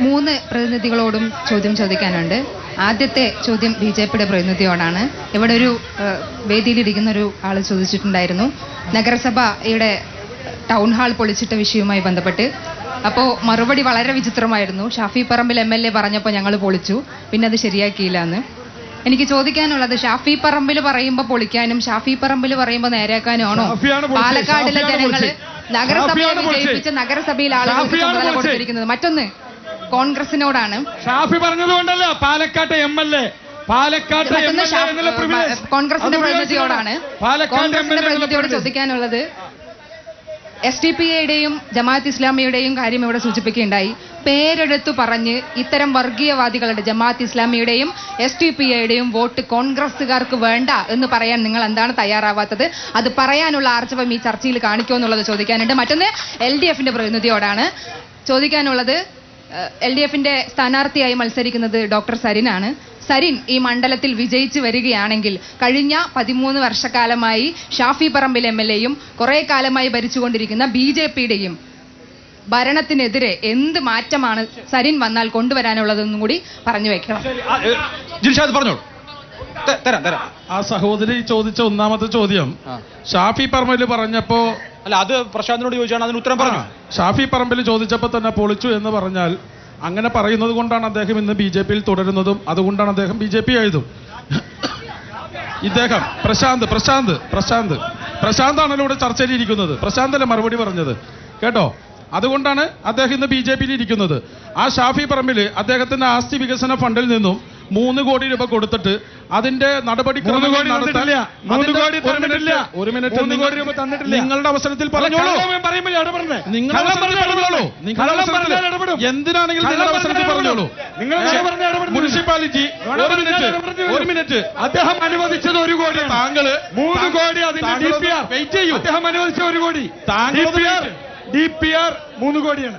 മൂന്ന് പ്രതിനിധികളോടും ചോദ്യം ചോദിക്കാനുണ്ട്. ആദ്യത്തെ ചോദ്യം ബി ജെ പിയുടെ പ്രതിനിധിയോടാണ്. ഇവിടെ ഒരു വേദിയിലിരിക്കുന്ന ഒരു ആൾ ചോദിച്ചിട്ടുണ്ടായിരുന്നു. നഗരസഭയുടെ ടൗൺ ഹാൾ പൊളിച്ചിട്ട വിഷയവുമായി ബന്ധപ്പെട്ട്. അപ്പോൾ മറുപടി വളരെ വിചിത്രമായിരുന്നു. Shafi Parambil M L A പറഞ്ഞപ്പോൾ ഞങ്ങൾ പൊളിച്ചു. പിന്നെ അത് ശരിയാക്കിയില്ല എന്ന് എനിക്ക് ചോദിക്കാനുള്ളത് ഷാഫി പറമ്പിൽ പറയുമ്പോൾ പൊളിക്കാനും ഷാഫി പറമ്പിൽ പറയുമ്പോൾ നേരെയാക്കാനും ആണോ? പാലക്കാടിലെ ജനങ്ങൾ. നഗരസഭയെ. വിജയിപ്പിച്ച് നഗരസഭയിൽ പൊളിച്ചത്. കൊടുത്തിരിക്കുന്നത്. മറ്റൊന്ന് കോൺഗ്രസിനോടാണ്. ഷാഫി പറഞ്ഞതുകൊണ്ടല്ല പാലക്കാട്ടെ എം എൽ എ. പാലക്കാട്ടെ. കോൺഗ്രസിന്റെ പ്രതിനിധിയോടാണ്. കോൺഗ്രസിന്റെ പ്രതിനിധിയോട്. ചോദിക്കാനുള്ളത് എസ് ടി പി ഐയുടെയും ജമാഅത്ത് ഇസ്ലാമിയുടെയും കാര്യം ഇവിടെ സൂചിപ്പിക്കുകയുണ്ടായി. പേരെടുത്തു പറഞ്ഞ് ഇത്തരം വർഗീയവാദികളുടെ ജമാഅത്ത് ഇസ്ലാമിയുടെയും എസ് ടി പി ഐയുടെയും വോട്ട് കോൺഗ്രസുകാർക്ക് വേണ്ട എന്ന് പറയാൻ നിങ്ങൾ എന്താണ് തയ്യാറാവാത്തത്? അത് പറയാനുള്ള ആർജവം ഈ ചർച്ചയിൽ കാണിക്കുമോ എന്നുള്ളത് ചോദിക്കാനുണ്ട്. മറ്റൊന്ന് എൽ ഡി എഫിന്റെ പ്രതിനിധിയോടാണ്. ചോദിക്കാനുള്ളത് എൽ ഡി എഫിന്റെ സ്ഥാനാർത്ഥിയായി മത്സരിക്കുന്നത് ഡോക്ടർ സരിനാണ്. സരിൻ ഈ മണ്ഡലത്തിൽ വിജയിച്ചു വരികയാണെങ്കിൽ കഴിഞ്ഞ പതിമൂന്ന് വർഷക്കാലമായി ഷാഫി പറമ്പിൽ എം എൽ എയും കുറെ കാലമായി ഭരിച്ചുകൊണ്ടിരിക്കുന്ന ബി ജെ പിയുടെയും ഭരണത്തിനെതിരെ എന്ത് മാറ്റമാണ് സരിൻ വന്നാൽ കൊണ്ടുവരാനുള്ളതെന്നും കൂടി പറഞ്ഞു വെക്കണം. ആ, ജിൽഷാദ് പറഞ്ഞോളൂ. ത- തരാം തരാം. ആ സഹോദരി ചോദിച്ച ഒന്നാമത്തെ ചോദ്യം. ഷാഫി പറമ്പിൽ പറഞ്ഞപ്പോ അല്ല അത് പ്രശാന്തിനോട് ചോദിച്ചാണ് അതിന് ഉത്തരം പറഞ്ഞു. ഷാഫി പറമ്പിൽ ചോദിച്ചപ്പോൾ തന്നെ പൊളിച്ചു എന്ന് പറഞ്ഞാൽ അങ്ങനെ പറയുന്നത് കൊണ്ടാണ് അദ്ദേഹം ഇന്ന് ബി ജെ പിയിൽ തുടരുന്നതും അതുകൊണ്ടാണ് അദ്ദേഹം ബി ജെ പി ആയതും. ഇദ്ദേഹം പ്രശാന്ത് പ്രശാന്ത് പ്രശാന്ത്. പ്രശാന്താണല്ലോ ഇവിടെ ചർച്ചയിൽ ഇരിക്കുന്നത്. പ്രശാന്തല്ലേ മറുപടി പറഞ്ഞത്? കേട്ടോ? അതുകൊണ്ടാണ് അദ്ദേഹം ഇന്ന് ബി ജെ പിയിൽ ഇരിക്കുന്നത്. ആ ഷാഫി പറമ്പിൽ അദ്ദേഹത്തിന്റെ ആസ്തി വികസന ഫണ്ടിൽ നിന്നും മൂന്ന് കോടി രൂപ കൊടുത്തിട്ട് അതിന്റെ നടപടി. ഒരു മിനിറ്റ് മൂന്ന് കോടി രൂപ തന്നിട്ടില്ല. നിങ്ങളുടെ അവസരത്തിൽ പറഞ്ഞോളൂ. എന്തിനാണെങ്കിലും നിങ്ങളുടെ അവസരത്തിൽ പറഞ്ഞോളൂ. മുനിസിപ്പാലിറ്റി ഒരു മിനിറ്റ്. ഒരു മിനിറ്റ്. അദ്ദേഹം അനുവദിച്ചത് ഒരു കോടി താങ്കൾ മൂന്ന് കോടി അതിന്റെ വെയിറ്റ് ചെയ്യൂ. അദ്ദേഹം അനുവദിച്ച ഒരു കോടി. താങ്കൾ ഡി പി ആർ മൂന്ന് കോടിയാണ്.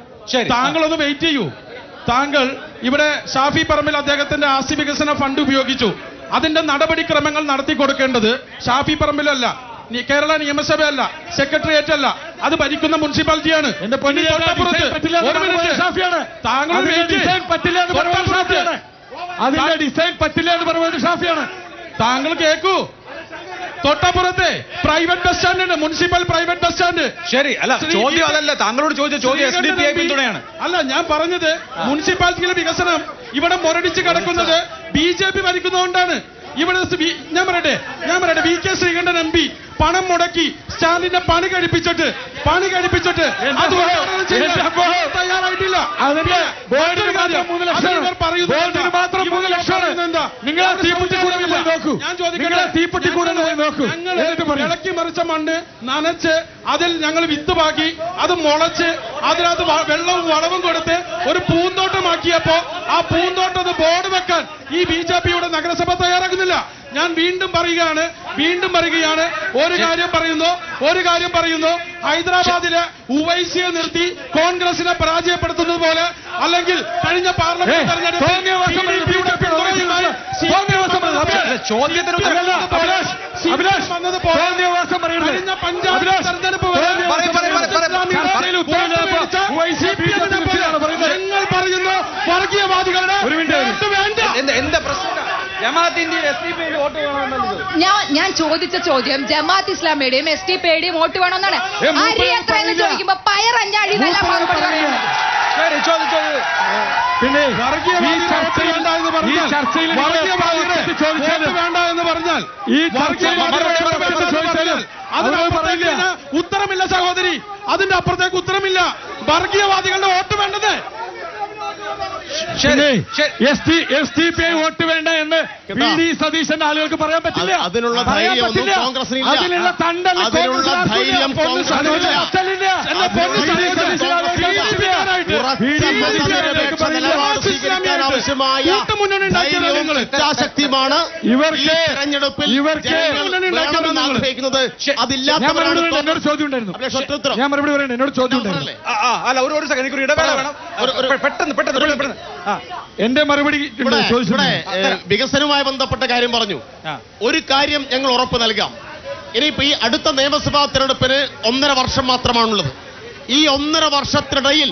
താങ്കളൊന്ന് വെയിറ്റ് ചെയ്യൂ. താങ്കൾ ഇവിടെ ഷാഫി പറമ്പിൽ അദ്ദേഹത്തിന്റെ ആസ്തി വികസന ഫണ്ട് ഉപയോഗിച്ചു. അതിന്റെ നടപടിക്രമങ്ങൾ നടത്തി കൊടുക്കേണ്ടത് ഷാഫി പറമ്പിലല്ല കേരള കേരള നിയമസഭയല്ല സെക്രട്ടേറിയറ്റ് അല്ല അത് ഭരിക്കുന്ന മുനിസിപ്പാലിറ്റിയാണ്. എന്റെ പൊന്നി താങ്കൾ ഡിസൈൻ പറ്റില്ല എന്ന് പറഞ്ഞത് ഷാഫിയാണ്. താങ്കൾ കേൾക്കൂ തൊട്ടപ്പുറത്തെ പ്രൈവറ്റ് ബസ് സ്റ്റാൻഡ് ഉണ്ട് മുനിസിപ്പൽ പ്രൈവറ്റ് ബസ് സ്റ്റാൻഡ് ശരി അല്ല ചോദ്യം അതല്ല താങ്കളോട് ചോദിച്ച ചോദ്യം എസ് ഡി പി ഐ പിന്തുണയാണ്. അല്ല ഞാൻ പറഞ്ഞത് മുനിസിപ്പാലിറ്റിയിലെ വികസനം ഇവിടെ മുരടിച്ച് കിടക്കുന്നത് ബി ജെ പി ഭരിക്കുന്നതുകൊണ്ടാണ്. ഇവിടെ ഞാൻ പറയട്ടെ ഞാൻ പറയട്ടെ V K Sreekandan M P പണം മുടക്കി സ്റ്റാലിനെ പണി കഴിപ്പിച്ചിട്ട് പണി കഴിപ്പിച്ചിട്ട് അത് തയ്യാറായിട്ടില്ല. അതിന്റെ മാത്രം മൂന്ന് എന്താ? നിങ്ങൾ പോയി നോക്കൂ. ഞാൻ ചോദിക്കട്ടെ? പോയി നോക്കൂ. ഞങ്ങൾ ഇളക്കി മറിച്ച മണ്ണ് നനച്ച് അതിൽ ഞങ്ങൾ വിത്ത് പാക്കി അത് മുളച്ച് അതിനകത്ത് വെള്ളവും വളവും കൊടുത്ത് ഒരു പൂന്തോട്ടമാക്കിയപ്പോ ആ പൂന്തോട്ടം ബോർഡ് വെക്കാൻ ഈ ബി ജെ പിയുടെ നഗരസഭ തയ്യാറാക്കുന്നില്ല ഞാൻ വീണ്ടും പറയുകയാണ് വീണ്ടും പറയുകയാണ്. ഒരു കാര്യം പറയുന്നു ഒരു കാര്യം പറയുന്നു. ഹൈദരാബാദിലെ ഉവൈസിയെ നിർത്തി കോൺഗ്രസിനെ പരാജയപ്പെടുത്തുന്നത് പോലെ അല്ലെങ്കിൽ കഴിഞ്ഞ പാർലമെന്റ് തെരഞ്ഞെടുപ്പിൽ കഴിഞ്ഞ പറയുന്നത് PDP യുടെ പിന്തുണയുമായി തോന്നിയവാസം പറയുന്നത് CPM അല്ല, ചോദ്യത്തിന് ഉത്തരം- അല്ലല്ല, അഭിലാഷ്, CPM അഭിലാഷ്, വന്നതുപോലെ തോന്നിയവാസം പറയരുത്. കഴിഞ്ഞ പഞ്ചായത്ത് അഭിലാഷ്, തെരഞ്ഞെടുപ്പ് വരെ തോന്നിയവാസം പറയ്, പറയ്, പറയ്, പറയ്. ഇസ്ലാമിക ചർച്ചയിൽ ഉത്തരം വോട്ട് ഇല്ലാത്ത മേടിച്ച ഉവൈസി CPM നെ BJP പോലെ ആണ് പറയുന്നത്. ഞങ്ങൾ പറയുന്നു വർഗീയവാദികളുടെ ഒരു മിനിറ്റ്. വോട്ട് വേണ്ട എന്ത് എന്താ പ്രശ്നം ജമാഅത്ത് ഇന്ത്യയിൽ S D P I vote വേണമെന്നത് ഞാൻ ഞാൻ ചോദിച്ച ചോദ്യം ജമാഅത്ത് ഇസ്ലാമിയുടെയും എസ് ടി പിയുടെയും വോട്ട് വേണമെന്നാണ്. അരി എത്ര എന്ന്. ചോദിക്കുമ്പോ പയർ പിന്നെ ഈ വർഗീയവാദികളുടെ ചർച്ചയിൽ ഈ ചർച്ചയിൽ വേണ്ട എന്ന് പറഞ്ഞാൽ ഈ. ഉത്തരമില്ല സഹോദരി. അതിന്റെ അപ്പുറത്തേക്ക് ഉത്തരമില്ല. വർഗീയവാദികളുടെ വോട്ട് വേണ്ടത് S T S T P I vote വേണ്ട എന്ന് വി ഡി സതീശന്റെ ആളുകൾക്ക് പറയാൻ പറ്റില്ല. അതിനുള്ള. അതിനുള്ള തണ്ടല്ല ഇവർക്ക് തെരഞ്ഞെടുപ്പിൽ ഇവർക്ക്. ആഗ്രഹിക്കുന്നത് ഞാൻ അതില്ലാത്തവരാണ് മറുപടി പറയണ്ട. എന്നോട്. ചോദ്യം ഉണ്ടായിരുന്നു. ഞാൻ മറുപടി പറയണ്ട എന്നോട് ചോദ്യം ഉണ്ടായിരുന്നു. ആ, ആ, അല്ല ഒരു ഒരു സെക്കൻഡ് ഇടവേള വേണം. പെട്ടെന്ന് പെട്ടെന്ന് എന്റെ മറുപടി ഇവിടെ വികസനവുമായി ബന്ധപ്പെട്ട കാര്യം പറഞ്ഞു. ഒരു കാര്യം ഞങ്ങൾ ഉറപ്പ് നൽകാം. ഇനിയിപ്പോ ഈ അടുത്ത നിയമസഭാ തിരഞ്ഞെടുപ്പിന് ഒന്നര വർഷം മാത്രമാണുള്ളത്. ഈ ഒന്നര വർഷത്തിനിടയിൽ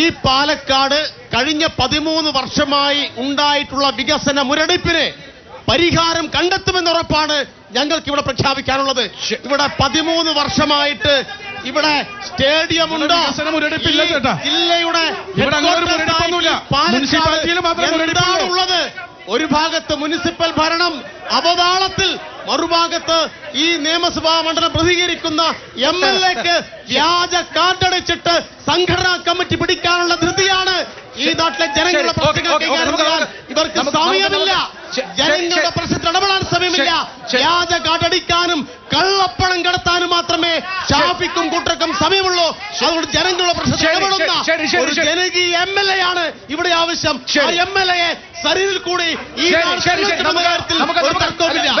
ഈ പാലക്കാട് കഴിഞ്ഞ പതിമൂന്ന് വർഷമായി ഉണ്ടായിട്ടുള്ള വികസന മുരടിപ്പിന് പരിഹാരം കണ്ടെത്തുമെന്നുറപ്പാണ് ഞങ്ങൾക്ക് ഇവിടെ പ്രഖ്യാപിക്കാനുള്ളത്. ഇവിടെ പതിമൂന്ന് വർഷമായിട്ട് ഇവിടെ സ്റ്റേഡിയം ഉണ്ടോ? മുരടിപ്പില്ല ചേട്ടാ. ജില്ലയുടെ ഇവിടെ അങ്ങനെ ഒരു ഭാഗത്ത് മുനിസിപ്പൽ ഭരണം അവതാളത്തിൽ മറുഭാഗത്ത് ഈ നിയമസഭാ മണ്ഡലം പ്രതികരിക്കുന്ന എം എൽ എക്ക് വ്യാജ കാർഡടിച്ചിട്ട് സംഘടനാ കമ്മിറ്റി പിടിക്കാനുള്ള ധൃതിയാണ് ഈ നാട്ടിലെ ജനങ്ങളുടെ പ്രശ്നങ്ങൾ കൈകാര്യം ചെയ്യാൻ ഇവർക്ക് സമയമില്ല. ജനങ്ങളുടെ പ്രശ്നത്തിൽ ശരി. വ്യാജ കാട്ടടിക്കാനും കള്ളപ്പണം കടത്താനും മാത്രമേ ഷാഫിക്കും കൂട്ടർക്കും സമയമുള്ളൂ അതുകൊണ്ട് ജനങ്ങളുടെ ശരി, ഒരു. ജനകീയ എം എൽ എ ആണ് ഇവിടെ ആവശ്യം. എം എൽ എ ശരീരിൽ കൂടി ഈ കാര്യത്തിൽ ഒരു തർക്കവുമില്ല